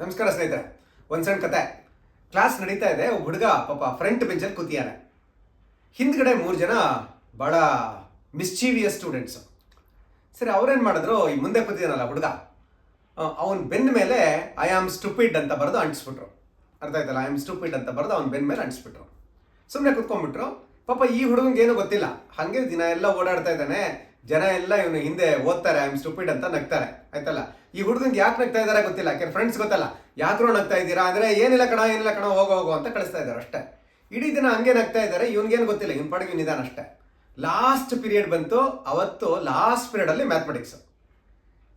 ನಮಸ್ಕಾರ ಸ್ನೇಹಿತರೆ, ಒಂದು ಸಣ್ಣ ಕತೆ. ಕ್ಲಾಸ್ ನಡೀತಾ ಇದೆ, ಒಬ್ಬ ಹುಡುಗ ಪಾಪ ಫ್ರಂಟ್ ಬೆಂಚಲ್ಲಿ ಕೂತಿಯಾನೆ ಹಿಂದ್ಗಡೆ ಮೂರು ಜನ ಭಾಳ ಮಿಸ್ಚೀವಿಯಸ್ ಸ್ಟೂಡೆಂಟ್ಸು ಸರಿ, ಅವ್ರೇನು ಮಾಡಿದ್ರು? ಈ ಮುಂದೆ ಕೂತಿದ್ದಾನಲ್ಲ ಹುಡುಗ. ಅವನ ಬೆನ್ನ ಮೇಲೆ ಐ ಆಮ್ ಸ್ಟುಪಿಡ್ ಅಂತ ಬರೆದು ಅಂಟಿಸ್ಬಿಟ್ರು. ಅರ್ಥ ಆಯ್ತಲ್ಲ? ಐ ಆಮ್ ಸ್ಟುಪಿಡ್ ಅಂತ ಬರೆದು ಅವನ ಬೆನ್ನ ಮೇಲೆ ಅಂಟಿಸ್ಬಿಟ್ರು. ಸುಮ್ಮನೆ ಕುತ್ಕೊಂಡ್ಬಿಟ್ರು. ಪಾಪ ಈ ಹುಡುಗಂಗೆ ಏನೂ ಗೊತ್ತಿಲ್ಲ. ಹಾಗೆ ದಿನ ಎಲ್ಲ ಓಡಾಡ್ತಾ ಇದ್ದಾನೆ. ಜನ ಎಲ್ಲ ಇವನು ಹಿಂದೆ ಓದ್ತಾರೆ ಐ ಆಮ್ ಸ್ಟುಪಿಡ್ ಅಂತ ನಗ್ತಾರೆ. ಆಯ್ತಲ್ಲ? ಈ ಹುಡುಗಂಗೆ ಯಾಕೆ ನಗ್ತಾ ಇದ್ದಾರೆ ಗೊತ್ತಿಲ್ಲ. ಯಾಕೆ ಫ್ರೆಂಡ್ಸ್ ಗೊತ್ತಲ್ಲ. ಯಾಕ್ರೋ ನಗ್ತಾ ಇದ್ದೀರಾ? ಅಂದರೆ, ಏನಿಲ್ಲ ಕಣ ಏನಿಲ್ಲ ಕಣ, ಹೋಗೋ ಹೋಗೋ ಅಂತ ಕಳಿಸ್ತಾ ಇದ್ದಾರೆ ಅಷ್ಟೇ. ಇಡೀ ದಿನ ಹಂಗೆ ನಗ್ತಾ ಇದ್ದಾರೆ ಇವ್ನಿಗೇನು ಗೊತ್ತಿಲ್ಲ. ಇವ್ನ ಪಾಡಿಗೆ ನಿಧಾನ ಅಷ್ಟೇ. ಲಾಸ್ಟ್ ಪೀರಿಯಡ್ ಬಂತು. ಅವತ್ತು ಲಾಸ್ಟ್ ಪೀರಿಯಡಲ್ಲಿ ಮ್ಯಾಥಮೆಟಿಕ್ಸ್.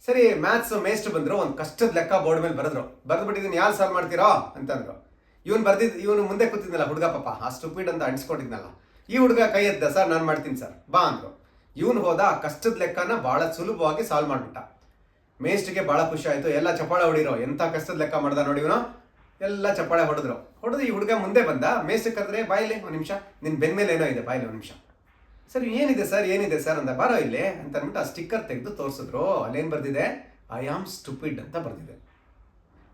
ಸರಿ, ಮ್ಯಾಥ್ಸ್ ಮೇಸ್ಟ್ ಬಂದರು. ಒಂದು ಕಷ್ಟದ ಲೆಕ್ಕ ಬೋರ್ಡ್ ಮೇಲೆ ಬರೆದ್ರು. ಬರೆದ್ಬಿಟ್ಟಿದ್ದೀನಿ ಯಾರು ಸಾಲ್ವ್ ಮಾಡ್ತೀರೋ? ಅಂತಂದ್ರು. ಇವನು ಬರ್ದಿದ್ದು ಇವನು ಮುಂದೆ ಕೂತಿದ್ನಲ್ಲ ಹುಡುಗ ಪಾಪ. ಆ ಸ್ಟುಪಿಡ್ ಅಂತ ಅಂಟಿಸ್ಕೊಂಡಿದ್ನಲ್ಲ ಈ ಹುಡುಗ ಕೈ ಎದ್ದ, ಸರ್, ನಾನು ಮಾಡ್ತೀನಿ, ಸರ್. ಬಾ ಅಂದ್ರು. ಇವನು ಹೋದ ಆ ಕಷ್ಟದ ಲೆಕ್ಕನ ಭಾಳ ಸುಲಭವಾಗಿ ಸಾಲ್ವ್ ಮಾಡ್ಬಿಟ್ಟ. ಮೇಸ್ಟ್ಗೆ ಭಾಳ ಖುಷಿ ಆಯಿತು. ಎಲ್ಲ ಚಪ್ಪಾಳೆ ಹೊಡಿರೋ. ಎಂಥ ಕಷ್ಟದ ಲೆಕ್ಕ ಮಾಡ್ದ ನೋಡಿ ಇವನು? ಎಲ್ಲ ಚಪ್ಪಾಳೆ ಹೊಡೆದ್ರು. ಹೊಡೆದು ಈ ಹುಡುಗ ಮುಂದೆ ಬಂದ. ಮೇಸ್ಟ್ ಕರೆದ್ರೆ ಬಾಯಿಲೆ ಒಂದು ನಿಮಿಷ. ನಿನ್ನ ಬೆನ್ನ ಮೇಲೆ ಏನೋ ಇದೆ. ಬಾಯಿಲೆ ಒಂದು ನಿಮಿಷ. ಸರ್, ಏನಿದೆ ಸರ್? ಏನಿದೆ ಸರ್? ಅಂದ. ಬಾರೋ ಇಲ್ಲಿ. ಅಂತ ಅಂದ್ಬಿಟ್ಟು ಆ ಸ್ಟಿಕ್ಕರ್ ತೆಗೆದು ತೋರಿಸಿದ್ರು. ಅಲ್ಲೇನು ಬರ್ದಿದೆ? ಐ ಆಮ್ ಸ್ಟುಪಿಡ್ ಅಂತ ಬರ್ದಿದೆ.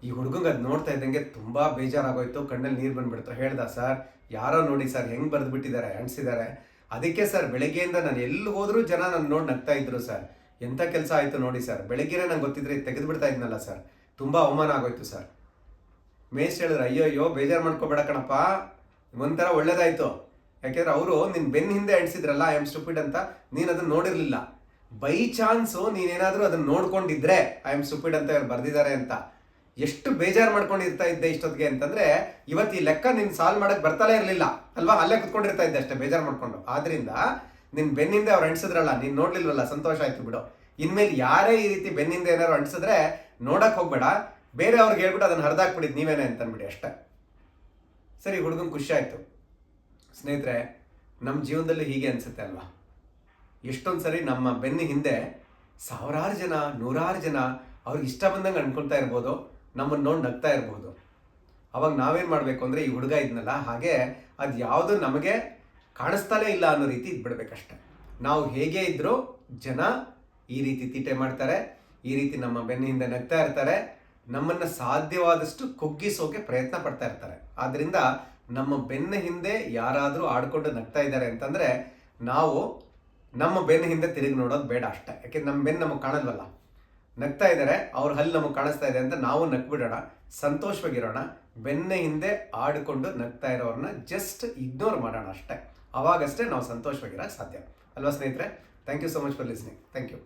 ಈ ಹುಡುಗಂಗೆ ಅದು ನೋಡ್ತಾ ಇದ್ದಂಗೆ ತುಂಬ ಬೇಜಾರಾಗೋಯ್ತು. ಕಣ್ಣಲ್ಲಿ ನೀರು ಬಂದ್ಬಿಡ್ತು. ಹೇಳ್ದ, ಸರ್, ಯಾರೋ ನೋಡಿ ಸರ್, ಹೆಂಗೆ ಬರೆದು ಬಿಟ್ಟಿದ್ದಾರೆ ಅಣಿಸಿದ್ದಾರೆ ಅದಕ್ಕೆ ಸರ್, ಬೆಳಗ್ಗೆಯಿಂದ ನಾನು ಎಲ್ಲಿ ಹೋದರೂ ಜನ ನನ್ನ ನೋಡಿ ನಗ್ತಾ ಇದ್ರು ಸರ್. ಎಂಥ ಕೆಲಸ ಆಯಿತು ನೋಡಿ ಸರ್. ಬೆಳಗ್ಗೆನೇ ನಂಗೆ ಗೊತ್ತಿದ್ರೆ ತೆಗೆದು ಬಿಡ್ತಾ ಇದ್ನಲ್ಲ ಸರ್. ತುಂಬ ಅವಮಾನ ಆಗೋಯ್ತು ಸರ್. ಮೇಸ್ಟ್ ಹೇಳಿದ್ರು ಅಯ್ಯೋ ಅಯ್ಯೋ ಬೇಜಾರು ಮಾಡ್ಕೋಬೇಡ ಕಣಪ್ಪ. ಒಂಥರ ಒಳ್ಳೇದಾಯಿತು. ಯಾಕೆಂದ್ರೆ ಅವರು ನಿನ್ನ ಬೆನ್ನ ಹಿಂದೆ ಎಣಿಸಿದ್ರಲ್ಲ ಐ ಆಮ್ ಸ್ಟುಪಿಡ್ ಅಂತ, ನೀನು ಅದನ್ನ ನೋಡಿರಲಿಲ್ಲ. ಬೈ ಚಾನ್ಸು ನೀನೇನಾದರೂ ಅದನ್ನ ನೋಡ್ಕೊಂಡಿದ್ರೆ ಐ ಆಮ್ ಸ್ಟುಪಿಡ್ ಅಂತ ಇವ್ರು ಬರ್ದಿದ್ದಾರೆ ಅಂತ. ಎಷ್ಟು ಬೇಜಾರು ಮಾಡ್ಕೊಂಡಿರ್ತಾ ಇದ್ದೆ ಇಷ್ಟೊತ್ತಿಗೆ ಅಂತಂದ್ರೆ, ಇವತ್ತು ಈ ಲೆಕ್ಕ ನಿನ್ ಸಾಲ್ವ್ ಮಾಡಕ್ ಬರ್ತಾನೆ ಇರಲಿಲ್ಲ. ಅಲ್ವಾ? ಅಲ್ಲೇ ಕುತ್ಕೊಂಡಿರ್ತಾ ಇದ್ದೆ ಅಷ್ಟೇ, ಬೇಜಾರು ಮಾಡ್ಕೊಂಡು. ಆದ್ರಿಂದ ನಿನ್ ಬೆನ್ನಿಂದ ಅವ್ರು ಅಂಟಿಸಿದ್ರಲ್ಲ, ನೀನ್ ನೋಡ್ಲಿಲ್ವಲ್ಲ, ಸಂತೋಷ ಆಯ್ತು ಬಿಡು. ಇನ್ಮೇಲೆ ಯಾರೇ ಈ ರೀತಿ ಬೆನ್ನಿಂದ ಏನಾದ್ರು ಅಂಟಿಸಿದ್ರೆ ನೋಡಕ್ ಹೋಗ್ಬೇಡ. ಬೇರೆ ಅವ್ರಿಗೆ ಹೇಳ್ಬಿಟ್ಟು ಅದನ್ನ ಹರಿದಾಕ್ಬಿಡಿದ್ ನೀವೇನೆ ಅನ್ಬಿಡಿ ಅಷ್ಟೇ. ಸರಿ, ಹುಡುಗನ್ ಖುಷಿ ಆಯ್ತು. ಸ್ನೇಹಿತರೆ ನಮ್ಮ ಜೀವನದಲ್ಲಿ ಹೀಗೆ ಅನ್ಸುತ್ತೆ ಅಲ್ವಾ? ಎಷ್ಟೊಂದು ಸರಿ ನಮ್ಮ ಬೆನ್ನ ಹಿಂದೆ ಸಾವಿರಾರು ಜನ, ನೂರಾರು ಜನ ಅವ್ರಿಗೆ ಇಷ್ಟ ಬಂದಂಗೆ ಅನ್ಕೊಳ್ತಾ ಇರ್ಬೋದು. ನಮ್ಮನ್ನು ನೋಡಿ ನಗ್ತಾ ಇರ್ಬೋದು. ಅವಾಗ ನಾವೇನು ಮಾಡಬೇಕು ಅಂದರೆ ಈ ಹುಡುಗ ಇದ್ನಲ್ಲ, ಹಾಗೆ ಅದು ಯಾವುದು ನಮಗೆ ಕಾಣಿಸ್ತಾನೇ ಇಲ್ಲ ಅನ್ನೋ ರೀತಿ ಇದ್ಬಿಡ್ಬೇಕಷ್ಟೆ. ನಾವು ಹೇಗೆ ಇದ್ದರೂ ಜನ ಈ ರೀತಿ ತೀಟೆ ಮಾಡ್ತಾರೆ, ಈ ರೀತಿ ನಮ್ಮ ಬೆನ್ನ ಹಿಂದೆ ನಗ್ತಾ ಇರ್ತಾರೆ, ನಮ್ಮನ್ನು ಸಾಧ್ಯವಾದಷ್ಟು ಕುಗ್ಗಿಸೋಕೆ ಪ್ರಯತ್ನ ಪಡ್ತಾ ಇರ್ತಾರೆ. ಆದ್ದರಿಂದ ನಮ್ಮ ಬೆನ್ನ ಹಿಂದೆ ಯಾರಾದರೂ ಆಡ್ಕೊಂಡು ನಗ್ತಾ ಇದ್ದಾರೆ ಅಂತಂದರೆ ನಾವು ನಮ್ಮ ಬೆನ್ನ ಹಿಂದೆ ತಿರುಗಿ ನೋಡೋದು ಬೇಡ ಅಷ್ಟೆ. ಯಾಕೆಂದ್ರೆ ನಮ್ಮ ಬೆನ್ನು ನಮಗೆ ಕಾಣಲ್ವಲ್ಲ. ನಗ್ತಾ ಇದ್ದಾರೆ, ಅವ್ರ ಹಲ್ಲು ನಮಗೆ ಕಾಣಿಸ್ತಾ ಇದೆ ಅಂತ ನಾವು ನಗ್ಬಿಡೋಣ, ಸಂತೋಷವಾಗಿರೋಣ ಬೆನ್ನ ಹಿಂದೆ ಆಡಿಕೊಂಡು ನಗ್ತಾ ಇರೋರನ್ನ ಜಸ್ಟ್ ಇಗ್ನೋರ್ ಮಾಡೋಣ ಅಷ್ಟೇ. ಅವಾಗಷ್ಟೇ ನಾವು ಸಂತೋಷವಾಗಿರೋಕ್ಕೆ ಸಾಧ್ಯ. ಅಲ್ವಾ ಸ್ನೇಹಿತರೆ? Thank you so much for listening thank you